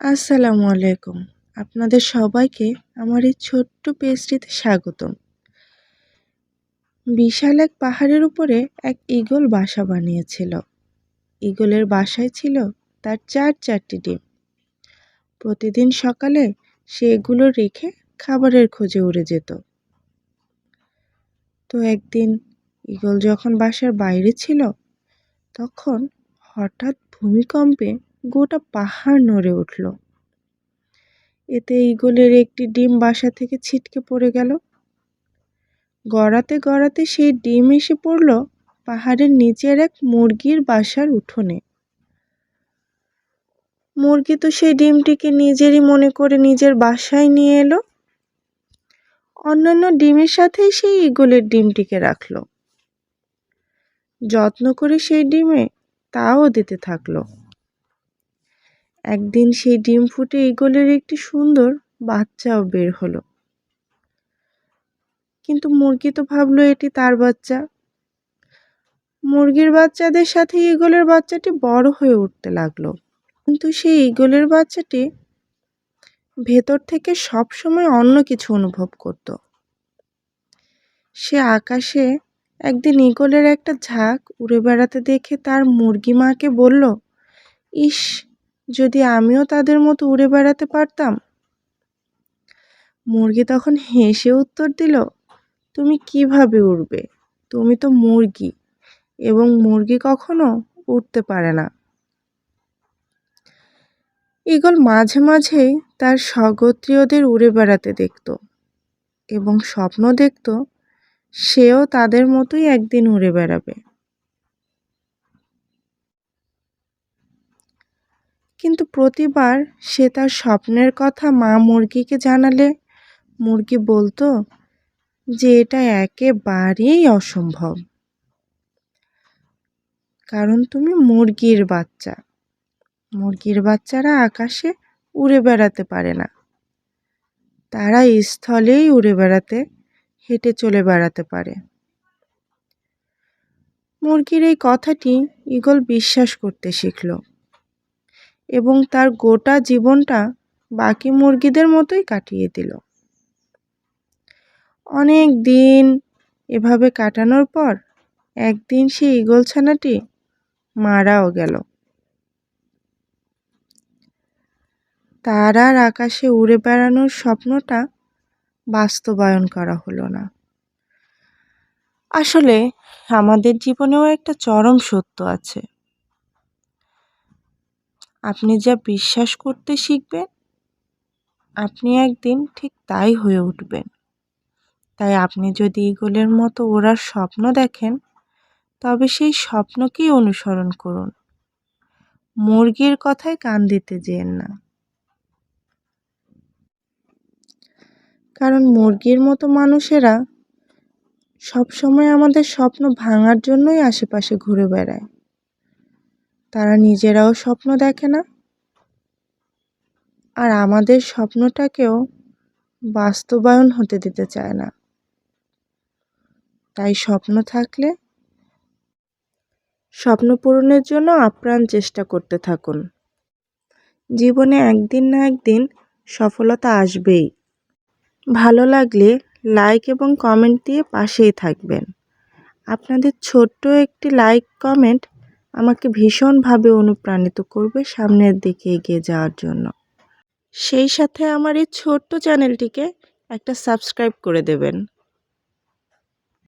আসসালামু আলাইকুম। আপনাদের সবাইকে আমার এই ছোট্ট পেস্ট্রিতে স্বাগতম। বিশাল এক পাহাড়ের উপরে এক ঈগল বাসা বানিয়েছিল। ঈগলের বাসায় ছিল তার চার চারটি ডিম। প্রতিদিন সকালে সে এগুলো রেখে খাবারের খোঁজে উড়ে যেত। তো একদিন ঈগল যখন বাসার বাইরে ছিল, তখন হঠাৎ ভূমিকম্পে গোটা পাহাড় নড়ে উঠল। এতে ঈগলের একটি ডিম বাসা থেকে ছিটকে পড়ে গেল। গড়াতে গড়াতে সেই ডিম এসে পড়ল পাহাড়ের নিচের এক মুরগির বাসার উঠোনে। মুরগি তো সেই ডিমটিকে নিজেরই মনে করে নিজের বাসায় নিয়ে এলো। অন্যান্য ডিমের সাথেই সেই ঈগলের ডিমটিকে রাখল। যত্ন করে সেই ডিমে তাও দিতে থাকল। একদিন সেই ডিম ফুটে ঈগলের একটি সুন্দর বাচ্চাও বের হলো। কিন্তু মুরগি তো ভাবলো এটি তার বাচ্চা। মুরগির বাচ্চাদের সাথে ঈগলের বাচ্চাটি বড় হয়ে উঠতে লাগল। কিন্তু সেই ঈগলের বাচ্চাটি ভেতর থেকে সব সময় অন্য কিছু অনুভব করত। সে আকাশে একদিন ঈগলের একটা ঝাঁক উড়ে বেড়াতে দেখে তার মুরগি মাকে বলল, ইস যদি আমিও তাদের মতো উড়ে বেড়াতে পারতাম? মুরগি তখন হেসে উত্তর দিল, তুমি কীভাবে উড়বে? তুমি তো মুরগি এবং মুরগি কখনো উঠতে পারে না। ঈগল মাঝে মাঝেই তার স্বগোত্রীয়দের উড়ে বেড়াতে দেখত এবং স্বপ্ন দেখত, সেও তাদের মতোই একদিন উড়ে বেড়াবে। কিন্তু প্রতিবার সে তার স্বপ্নের কথা মা মুরগিকে জানালে, মুরগি বলতো যে এটা একেবারেই অসম্ভব। কারণ তুমি মুরগির বাচ্চা। মুরগির বাচ্চারা আকাশে উড়ে বেড়াতে পারে না। তারা স্থলেই উড়ে বেড়াতে, হেঁটে চলে বেড়াতে পারে। মুরগির এই কথাটি ঈগল বিশ্বাস করতে শিখল। এবং তার গোটা জীবনটা বাকি মুরগিদের মতোই কাটিয়ে দিল। অনেক দিন এভাবে কাটানোর পর একদিন সেই ঈগল ছানাটি মারাও গেল। তার আর আকাশে উড়ে বেড়ানোর স্বপ্নটা বাস্তবায়ন করা হলো না। আসলে আমাদের জীবনেও একটা চরম সত্য আছে। আপনি যা বিশ্বাস করতে শিখবেন, আপনি একদিন ঠিক তাই হয়ে উঠবেন। তাই আপনি যদি ইগলের মতো ওড়ার স্বপ্ন দেখেন, তবে সেই স্বপ্নকেই অনুসরণ করুন। মুরগির কথায় কান দিতে যেন না। কারণ মুরগির মতো মানুষেরা সবসময় আমাদের স্বপ্ন ভাঙার জন্যই আশেপাশে ঘুরে বেড়ায়। তারা নিজেরাও স্বপ্ন দেখে না। আর আমাদের স্বপ্নটাকেও বাস্তবায়ন হতে দিতে চায় না। তাই স্বপ্ন থাকলে স্বপ্ন পূরণের জন্য আপ্রাণ চেষ্টা করতে থাকুন। জীবনে একদিন না একদিন সফলতা আসবেই। ভালো লাগলে লাইক এবং কমেন্ট দিয়ে পাশেই থাকবেন। আপনাদের ছোট্ট একটি লাইক, কমেন্ট আমাকে ভীষণভাবে অনুপ্রাণিত করবে সামনের দিকে এগিয়ে যাওয়ার জন্য। সেই সাথে আমার এই ছোট্ট চ্যানেলটিকে একটা সাবস্ক্রাইব করে দেবেন।